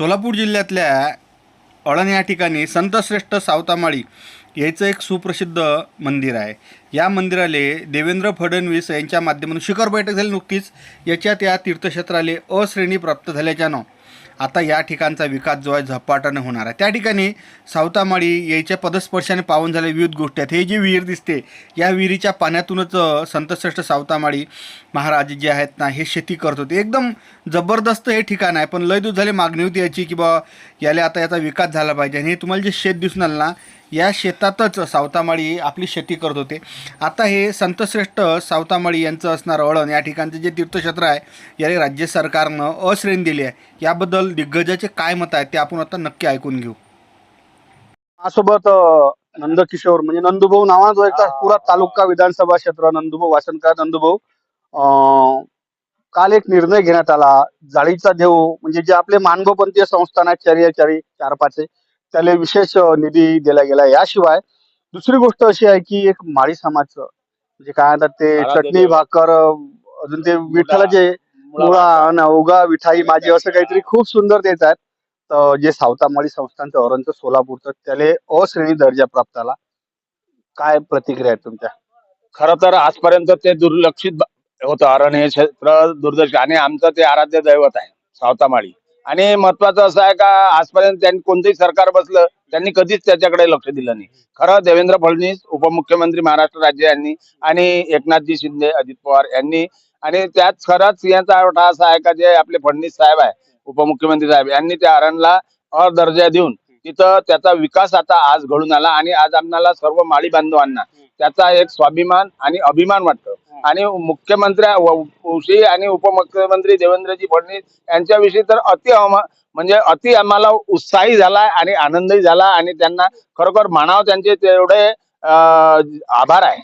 सोलापूर जिल्ह्यातल्या अळण या ठिकाणी संतश्रेष्ठ सावतामाळी याचं एक सुप्रसिद्ध मंदिर आहे. या मंदिराले देवेंद्र फडणवीस यांच्या माध्यमातून शिखर बैठक झाली नुकतीच. याच्यात या तीर्थक्षेत्राले अश्रेणी प्राप्त झाल्याच्यानं आता या ठिकाणचा विकास जो आहे झपाट्याने होणार आहे. त्या ठिकाणी सावतामाळी याच्या पदस्पर्शाने पावन झाले विविध गोष्टी आहेत. हे जी विहीर दिसते या विहिरीच्या पाण्यातूनच संतश्रेष्ठ सावतामाळी महाराज जे आहेत ना हे शेती करत होते. एकदम जबरदस्त हे ठिकाण आहे पण लय दिवस झाले मागणी होती याची की बा याला आता याचा विकास झाला पाहिजे. आणि हे तुम्हाला जे शेत दिसून आलं ना या शेतातच सावतामाळी आपली शेती करत होते. आता हे संतश्रेष्ठ सावतामाळी यांचं असणारं अळण या ठिकाणचं जे तीर्थक्षेत्र आहे याला राज्य सरकारनं अश्रेणी दिली आहे. याबद्दल दिग्गजाचे काय मत आहे ते आपण आता नक्की ऐकून घेऊ. माझ्यासोबत नंदकिशोर म्हणजे नंदुभाऊ नावा जो एकदा पुरा तालुका विधानसभा क्षेत्र नंदुभाऊ वासनकार नंदुभाऊ. अं, काल एक निर्णय घेण्यात आला. जाळीचा देव म्हणजे जे आपले मानवपंथीय संस्थान आहेत चर्याचारी चार पाच त्याला विशेष निधी दिला गेला. याशिवाय दुसरी गोष्ट अशी आहे की एक माळी समाजचं म्हणजे काय म्हणतात ते चटणी. भाकर अजून ते विठ्ठलाचे मुळा न उगा विठाई माझी असं काहीतरी खूप सुंदर देत आहेत. जे सावतामाळी संस्थानचं औरंचं सोलापूरचं त्याले अ श्रेणी दर्जा प्राप्त झाला. काय प्रतिक्रिया आहेत तुमच्या? खर तर आजपर्यंत ते दुर्लक्षित होतं. अरण हे क्षेत्र दुर्दर्श आणि आमचं ते आराध्य दैवत आहे सावतामाळी आणि महत्वाचं असं आहे का आजपर्यंत त्यांनी कोणतंही सरकार बसलं त्यांनी कधीच त्याच्याकडे लक्ष दिलं नाही. खरं देवेंद्र फडणवीस उपमुख्यमंत्री महाराष्ट्र राज्य यांनी आणि एकनाथजी शिंदे अजित पवार यांनी आणि त्यात खरंच यांचा अर्थ असा आहे का जे आपले फडणवीस साहेब आहे उपमुख्यमंत्री साहेब यांनी त्या अरणला अ दर्जा देऊन तिथं त्याचा विकास आता आज घडून आला आणि आज आम्हाला सर्व माळी बांधवांना त्याचा एक स्वाभिमान आणि अभिमान वाटतो. आणि मुख्यमंत्री आणि उपमुख्यमंत्री देवेंद्रजी फडणवीस यांच्याविषयी तर अति म्हणजे अति आम्हाला उत्साही झाला आणि आनंदही झाला आणि त्यांना खरोखर मानाव त्यांचे तेवढे आभार आहे.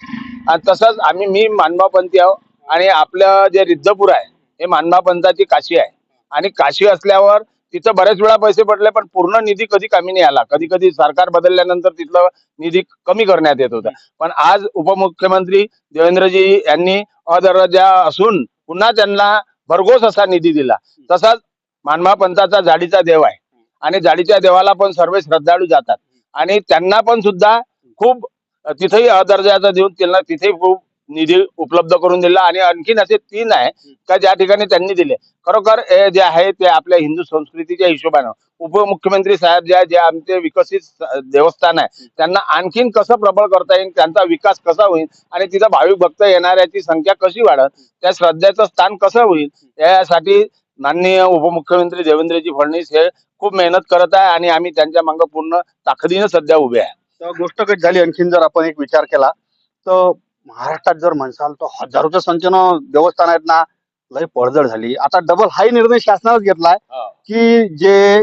तसंच आम्ही मी मानभापंथी आहो आणि आपलं जे रिद्धपूर आहे हे मानभापंथाची काशी आहे. आणि काशी असल्यावर तिथं बरेच वेळा पैसे पडले पण पूर्ण निधी कधी कमी नाही आला. कधी कधी सरकार बदलल्यानंतर तिथलं निधी कमी करण्यात येत होता. पण आज उपमुख्यमंत्री देवेंद्रजी यांनी अदर्जा असून पुन्हा त्यांना भरघोस असा निधी दिला. तसाच मानवा पंथाचा जाडीचा देव आहे. आणि जाडीच्या देवाला पण सर्व श्रद्धाळू जातात. आणि त्यांना पण सुद्धा खूप तिथेही अदर्जाचा देऊन त्यांना तिथे खूप निधी उपलब्ध करून दिला आणि आणखीन असे तीन आहे का ज्या ठिकाणी त्यांनी दिले. खरोखर हे जे आहे ते आपल्या हिंदू संस्कृतीच्या हिशोबानं. उपमुख्यमंत्री साहेब जे आहे, जे आमचे विकसित देवस्थान आहे त्यांना आणखीन कसं प्रबळ करता येईल त्यांचा विकास कसा होईल आणि तिथं भाविक भक्त येणाऱ्याची संख्या कशी वाढत त्या श्रद्धेचं स्थान कसं होईल यासाठी माननीय उपमुख्यमंत्री देवेंद्रजी फडणवीस हे खूप मेहनत करत आहे आणि आम्ही त्यांच्या मागे पूर्ण ताकदीनं सध्या उभे आहे. गोष्ट कशी झाली आणखीन जर आपण एक विचार केला तर महाराष्ट्रात जर म्हणसाल तर हजारोच्या संख्येनं देवस्थान आहेत ना लय पडझड झाली. आता डबल हाही निर्णय शासनानंच घेतलाय की जे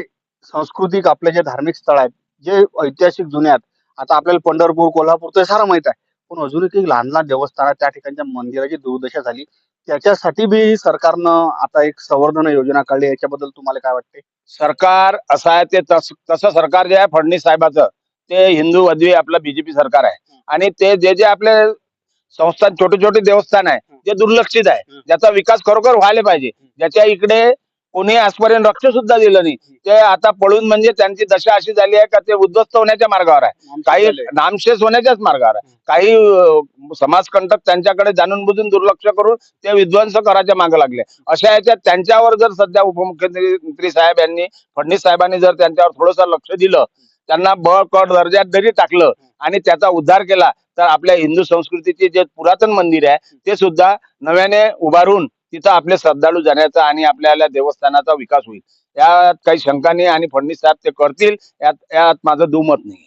सांस्कृतिक आपले जे धार्मिक स्थळ आहेत जे ऐतिहासिक जुने आहेत आता आपल्याला पंढरपूर कोल्हापूर ते सारं माहीत आहे. पण अजूनही काही लहान लहान देवस्थान त्या ठिकाणच्या मंदिराची दुर्दशा झाली. त्याच्यासाठी बी सरकारनं आता एक संवर्धन योजना काढली. याच्याबद्दल तुम्हाला काय वाटते सरकार असं आहे ते तस- तसं सरकार जे आहे फडणवीस साहेबाचं ते हिंदू वधवी आपलं बीजेपी सरकार आहे. आणि ते जे जे आपले संस्थान छोटे छोटे देवस्थान आहे ते दुर्लक्षित आहे. ज्याचा विकास खरोखर व्हायला पाहिजे. ज्याच्या इकडे कोणी आजपर्यंत लक्ष सुद्धा दिलं नाही. ते आता पळून म्हणजे त्यांची दशा अशी झाली आहे का ते उद्ध्वस्त होण्याच्या मार्गावर आहे. काही नामशेष होण्याच्याच मार्गावर आहे. काही समाजकंटक त्यांच्याकडे जाणून बुजून दुर्लक्ष करून ते विध्वंस करायच्या मागे लागले. अशा याच्यात त्यांच्यावर जर सध्या उपमुख्यमंत्री साहेब यांनी फडणवीस साहेबांनी जर त्यांच्यावर थोडंसं लक्ष दिलं त्यांना ब क दर्जात जरी टाकलं आणि त्याचा उद्धार केला तर आपल्या हिंदू संस्कृतीचे जे पुरातन मंदिर आहे ते सुद्धा नव्याने उभारून तिथं आपले श्रद्धाळू जाण्याचा आणि आपल्याला देवस्थानाचा विकास होईल. यात काही शंका नाही आणि फडणवीस साहेब ते करतील यात यात माझं दुमत नाही